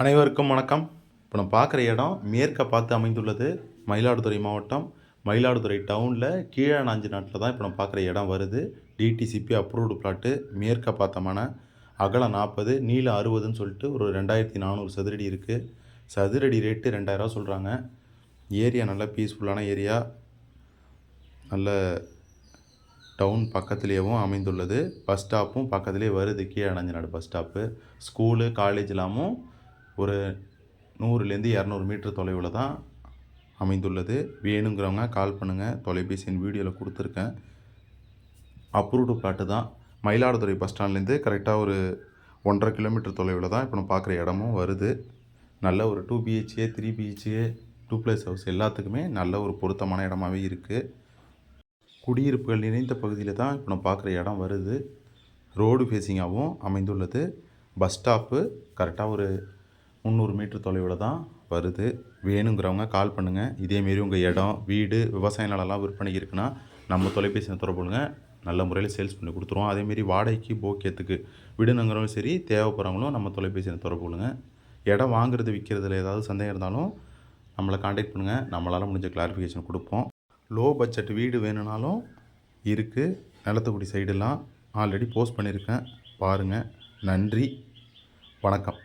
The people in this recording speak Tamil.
அனைவருக்கும் வணக்கம். இப்போ நம்ம பார்க்குற இடம் மேற்க பார்த்து அமைந்துள்ளது மயிலாடுதுறை மாவட்டம். மயிலாடுதுறை டவுனில் கீழே நாஞ்சு நாட்டில் தான் இப்போ நம்ம பார்க்குற இடம் வருது. டிடிசிபி அப்ரூவ்டு பிளாட்டு மேற்க பார்த்தமான அகலம் நாற்பது நீளம் அறுபதுன்னு சொல்லிட்டு ஒரு ரெண்டாயிரத்தி நானூறு சதுரடி இருக்குது சதுரடி ரேட்டு ரெண்டாயிரரூவா சொல்கிறாங்க ஏரியா நல்ல பீஸ்ஃபுல்லான ஏரியா நல்ல டவுன் பக்கத்துலேயேவும் அமைந்துள்ளது. பஸ் ஸ்டாப்பும் பக்கத்துலேயே வருது. கீழே நாடு பஸ் ஸ்டாப்பு ஸ்கூலு காலேஜ்லாமும் ஒரு நூறுலேருந்து இரநூறு மீட்டர் தொலைவில் தான் அமைந்துள்ளது. வேணுங்கிறவங்க கால் பண்ணுங்கள் தொலைபேசியின் வீடியோவில் கொடுத்துருக்கேன். அப்ரூவ்டு பிளாட்டு தான். மயிலாடுதுறை பஸ் ஸ்டாண்ட்லேருந்து கரெக்டாக ஒரு ஒன்றரை கிலோமீட்டர் தொலைவில் தான் இப்போ நம்ம பார்க்குற இடமும் வருது. நல்ல ஒரு two BHK three BHK two plus house எல்லாத்துக்குமே நல்ல ஒரு பொருத்தமான இடமாவே இருக்குது குடியிருப்புகள் நிறைந்த பகுதியில் தான் இப்போ நம்ம பார்க்குற இடம் வருது. ரோடு ஃபேஸிங்காகவும் அமைந்துள்ளது. பஸ் ஸ்டாப்பு கரெக்டாக ஒரு முந்நூறு மீட்டர் தொலைவில் தான் வருது. வேணுங்கிறவங்க கால் பண்ணுங்கள் இதேமாரி உங்கள் இடம் வீடு விவசாய நிலம்லாம் விற்பனைக்கு இருக்குன்னா நம்ம தொலைபேசியில் தொடர்புங்க நல்ல முறையில் சேல்ஸ் பண்ணி கொடுத்துருவோம். அதேமாரி வாடகைக்கு போக்கியத்துக்கு விடுனுங்கிறவங்களும் சரி தேவைப்படுறவங்களும் நம்ம தொலைபேசியில் தொடர்புங்க இடம் வாங்குறது விற்கிறதுல ஏதாவது சந்தேகம் இருந்தாலும் நம்மளை காண்டாக்ட் பண்ணுங்கள் நம்மளால் முடிஞ்ச கிளாரிஃபிகேஷன் கொடுப்போம். லோ பட்ஜெட் வீடு வேணும்னாலும் இருக்குது நிலத்துக்குடி சைடெல்லாம் ஆல்ரெடி போஸ்ட் பண்ணியிருக்கேன். பாருங்கள் நன்றி. வணக்கம்.